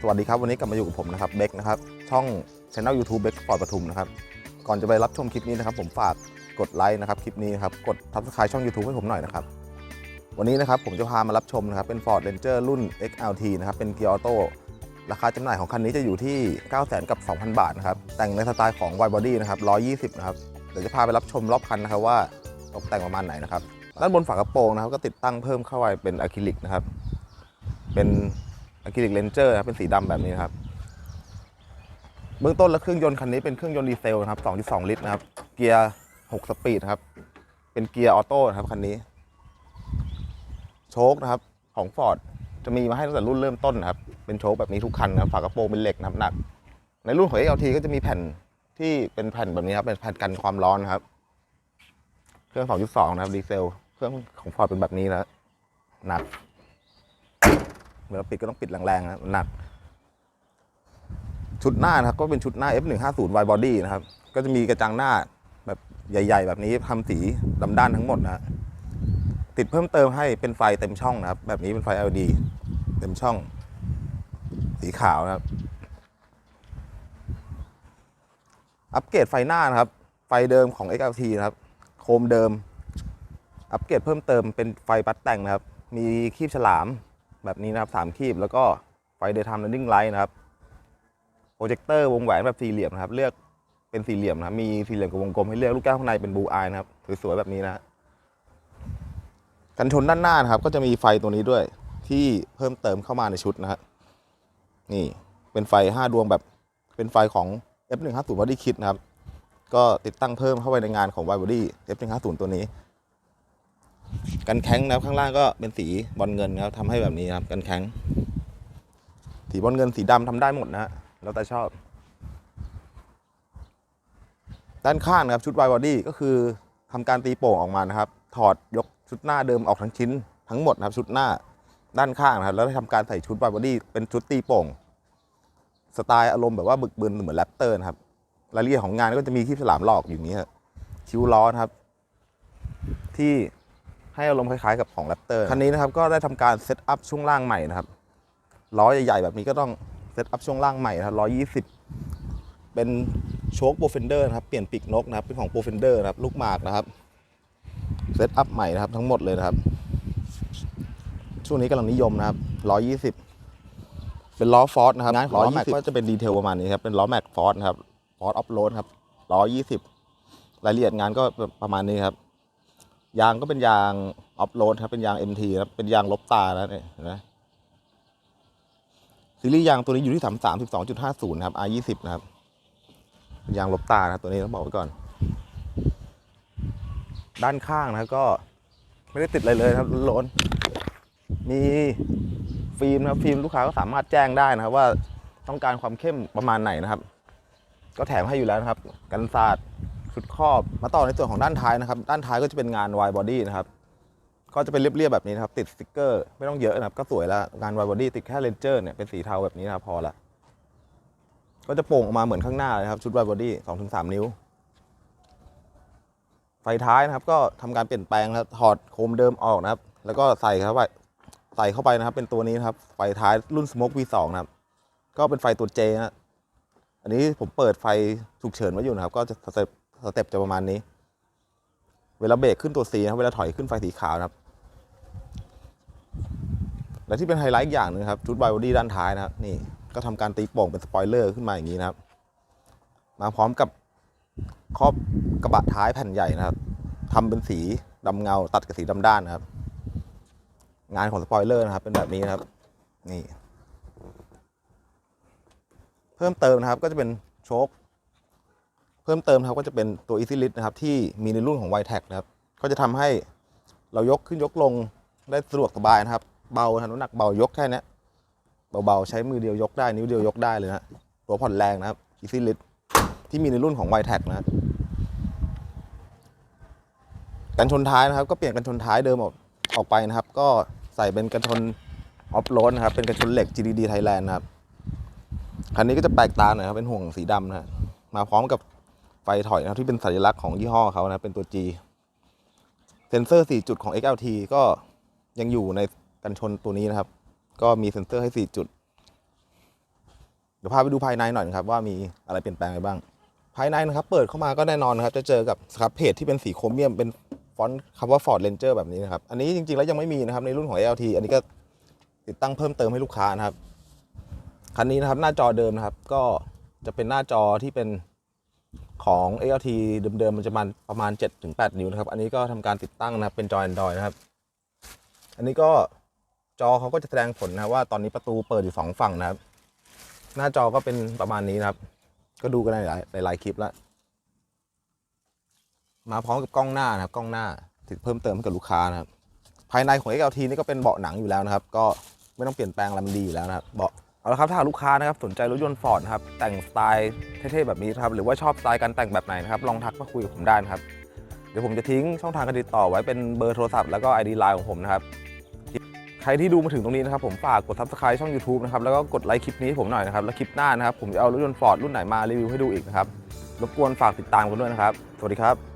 สวัสดีครับ วันนี้กลับมาอยู่กับผมนะครับเบคนะครับ ช่องช anel YouTube เบคปอร์ตปทุมนะครับ ก่อนจะไปรับชมคลิปนี้นะครับ ผมฝากกดไลค์นะครับคลิปนี้นะครับ กด subscribe ช่อง YouTube ให้ผมหน่อยนะครับ วันนี้นะครับผมจะพามารับชมนะครับ เป็น Ford Ranger รุ่น XLT นะครับ เป็นเกียร์ออโต้ราคาจำหน่ายของคันนี้จะอยู่ที่ 9 0 0 0 0กับ 2,000 บาทนะครับ แต่งในสไตล์ของ Wide Body นะครับ120 นะครับ เดี๋ยวจะพาไปรับชมรอบคันนะครับว่าตกแต่งประมาณไหนนะครับ ด้านบนฝากระโปรงนะครับก็ติดตั้งเพิ่มเข้าไปเป็นอะคริลิกนะครับ เป็น อะคริลิกเลนเจอร์นะครับเป็นสีดำแบบนี้ครับ เบื้องต้นแล้วเครื่องยนต์คันนี้เป็นเครื่องยนต์ดีเซลนะครับ 2.2 ลิตรนะครับ เกียร์ 6 สปีดครับ เป็นเกียร์ออโต้ครับคันนี้ โชคนะครับของ Ford จะมีมาให้ตั้งแต่รุ่นเริ่มต้นนะครับ เป็นโชคแบบนี้ทุกคันนะฝากระโปรงเป็นเหล็กนะครับหนัก ในรุ่นของ XLT ก็จะมีแผ่นที่เป็นแผ่นแบบนี้ครับ เป็นแผ่นกันความร้อนนครับ เครื่อง 2.2 นะครับดีเซล เครื่องของ Ford เป็นแบบนี้นะหนัก เวลาปิดก็ต้องปิดแรงๆนะครับหนัก ชุดหน้านะครับก็เป็นชุดหน้า F150 Wide Body นะครับ ก็จะมีกระจังหน้าแบบใหญ่ ๆ แบบนี้ทำสีดำด้านทั้งหมดนะฮะติดเพิ่มเติมให้เป็นไฟเต็มช่องนะครับ แบบนี้เป็นไฟ LED เต็มช่อง สีขาวนะครับ อัปเกรดไฟหน้านะครับ ไฟเดิมของ XLT นะครับ โคมเดิม อัปเกรดเพิ่มเติมเป็นไฟปัดแต่งนะครับ มีคีบฉลาม แบบนี้นะครับสามคีบแล้วก็ไฟเดย์ไทม์ running light นะครับโปรเจคเตอร์วงแหวนแบบสี่เหลี่ยมนะครับ เลือกเป็นสี่เหลี่ยมนะครับ มีสี่เหลี่ยมกับวงกลมให้เลือกลูกแก้วข้างในเป็นบูอายนะครับสวยๆแบบนี้นะฮะกันชนด้านหน้านะครับ ก็จะมีไฟตัวนี้ด้วยที่เพิ่มเติมเข้ามาในชุดนะฮะนี่เป็นไฟ 5 ดวงแบบเป็นไฟของ F150 Body Kit นะครับ ก็ติดตั้งเพิ่มเข้าไปในงานของ Wide Body F150 ตัวนี้ กันแข้งนะครับข้างล่างก็เป็นสีบอลเงินครับทำให้แบบนี้ครับกันแข้งสีบอลเงินสีดำทำได้หมดนะฮะแล้วแต่ชอบ ด้านข้างนะครับชุดไวบอดี้ก็คือทำการตีโป่งออกมานะครับ ถอดยกชุดหน้าเดิมออกทั้งชิ้นทั้งหมดนะครับชุดหน้าด้านข้างนะครับแล้วทำการใส่ชุดไวบอดี้เป็นชุดตีโป่งสไตล์อารมณ์แบบว่าบึกบึนเหมือนแรปเตอร์นะครับรายละเอียดของงานก็จะมีคีบฉลามหลอกอยู่างนี้ครับคิ้วล้อนะครับ ที่ ให้อารมณ์คล้ายๆกับของแรปเตอร์คันนี้นะครับก็ได้ทำการเซตอัพช่วงล่างใหม่นะครับล้อใหญ่ๆแบบนี้ก็ต้องเซตอัพช่วงล่างใหม่นะครับ120เป็นโชคโปรเฟนเดอร์นะครับเปลี่ยนปีกนกนะครับเป็นของโปรเฟนเดอร์นะครับลูกหมากนะครับเซตอัพใหม่นะครับทั้งหมดเลยนะครับ ช่วงนี้กำลังนิยมนะครับ120เป็นล้อฟอร์ดนะครับงานของล้อแม็กก็จะเป็นดีเทลประมาณนี้ครับเป็นล้อแม็กฟอร์ดนะครับฟอร์ดออฟโรดครับ120รายละเอียดงานก็ประมาณนี้ครับ ยางก็เป็นยางออฟโรดครับเป็นยาง MT ครับเป็นยางลบตาแล้วเนี่ยนไหมซีรีส์ยางตัวนี้อยู่ที่33 12.50นะครับ R20 นะครับเป็นยางลบตานะครับตัวนี้ต้องบอกไว้ก่อน ด้านข้างนะก็ไม่ได้ติดอะไรเลยครับล้นมีฟิล์มนะครับฟิล์มลูกค้าก็สามารถแจ้งได้นะครับ ว่าต้องการความเข้มประมาณไหนนะครับ ก็แถมให้อยู่แล้วนะครับ กันศาสตร์ ชุดครอบ มาต่อในส่วนของด้านท้ายนะครับ ด้านท้ายก็จะเป็นงานวายบอดี้นะครับ ก็จะเป็นเรียบๆแบบนี้นะครับ ติดสติกเกอร์ไม่ต้องเยอะนะครับ ก็สวยแล้ว งานวายบอดี้ติดแค่เลนเจอร์เนี่ยเป็นสีเทาแบบนี้นะครับพอละ ก็จะโป่งออกมาเหมือนข้างหน้าเลยครับ ชุดไวบอดี้สองถึงสามนิ้ว ไฟท้ายนะครับ ก็ทำการเปลี่ยนแปลงนะครับถอดโคมเดิมออกนะครับ แล้วก็ใส่เข้าไปใส่เข้าไปนะครับ เป็นตัวนี้นะครับ ไฟท้ายรุ่น Smoke V2 นะครับ ก็เป็นไฟตัว J นะอันนี้ผมเปิดไฟฉุกเฉินไว้อยู่นะครับ ก็จะสเต็ป สเต็ปจะประมาณนี้ เวลาเบรกขึ้นตัว C นะครับเวลาถอยขึ้นไฟสีขาวนะครับ และที่เป็นไฮไลท์อย่างหนึงครับชุดไบโอดี้ด้านท้ายนะครับ นี่ก็ทำการตีโป่งเป็นสปอยเลอร์ขึ้นมาอย่างนี้นะครับ มาพร้อมกับครอบกระบะท้ายแผ่นใหญ่นะครับทำเป็นสีดำเงาตัดกับสีดำด้านนะครับ งานของสปอยเลอร์นะครับ เป็นแบบนี้นะครับ นี่ เพิ่มเติมนะครับก็จะเป็นโชค เพิ่มเติมครับก็จะเป็นตัว Easy Lift นะครับที่มีในรุ่นของ y t e c นะครับก็จะทำให้เรายกขึ้นยกลงได้สะดวกสบายนะครับ เบาน้ำหนักเบายกแค่นี้เบาๆใช้มือเดียวยกได้นิ้วเดียวยกได้เลยนะตัวผ่อนแรงนะครับ Easy Lift ที่มีในรุ่นของ y t e c นะกันชนท้ายนะครับ ก็เปลี่ยนกันชนท้ายเดิมออกออกไปนะครับ ก็ใส่เป็นกันชนออฟโรดนะครับ เป็นกันชนเหล็ก GDD Thailand นะครับคันนี้ก็จะแปลกตาหน่อยครับเป็นห่วงสีดำนะมาพร้อมกับ ไฟถอยนะครับที่เป็นสัญลักษณ์ของยี่ห้อเขานะเป็นตัว G เซ็นเซอร์ 4 จุดของ XLT ก็ยังอยู่ในกันชนตัวนี้นะครับ ก็มีเซ็นเซอร์ให้ 4 จุด เดี๋ยวพาไปดูภายในหน่อยนะครับว่ามีอะไรเปลี่ยนแปลงอะไรบ้าง ภายในนะครับเปิดเข้ามาก็แน่นอนนะครับ จะเจอกับสครับเพจที่เป็นสีโครเมียมเป็นฟอนต์คำว่า Ford Ranger แบบนี้นะครับ อันนี้จริงๆแล้วยังไม่มีนะครับในรุ่นของ LT อันนี้ก็ติดตั้งเพิ่มเติมให้ลูกค้านะครับ คันนี้นะครับหน้าจอเดิมนะครับ ก็จะเป็นหน้าจอที่เป็น ของ ALT เดิมๆมันจะมันประมาณ 7-8 นิ้วนะครับ อันนี้ก็ทำการติดตั้งนะครับ เป็นจอ Android นะครับ อันนี้ก็จอเขาก็จะแสดงผลนะว่าตอนนี้ประตูเปิดอยู่สองฝั่งนะครับ หน้าจอก็เป็นประมาณนี้นะครับ ก็ดูกันในหลายหลายๆคลิปแล้ว มาพร้อมกับกล้องหน้านะครับ กล้องหน้าติดเพิ่มเติมให้กับลูกค้านะครับ ภายในของ XLT นี่ก็เป็นเบาะหนังอยู่แล้วนะครับ ก็ไม่ต้องเปลี่ยนแปลงอะไรมันดีอยู่แล้วนะครับ เบาะ เอาละครับถ้าหากลูกค้านะครับสนใจรถยนต์ฟอร์ดครับแต่งสไตล์เท่ๆแบบนี้ครับหรือว่าชอบสไตล์การแต่งแบบไหนนะครับลองทักมาคุยกับผมได้นะครับเดี๋ยวผมจะทิ้งช่องทางการติดต่อไว้เป็นเบอร์โทรศัพท์แล้วก็ ID ไลน์ของผมนะครับใครที่ดูมาถึงตรงนี้นะครับผมฝากกด subscribe ช่อง YouTube นะครับแล้วก็กดไลค์คลิปนี้ให้ผมหน่อยนะครับแล้วคลิปหน้านะครับผมจะเอารถยนต์ฟอร์ดรุ่นไหนมารีวิวให้ดูอีกนะครับรบกวนฝากติดตามกันด้วยนะครับ สวัสดีครับ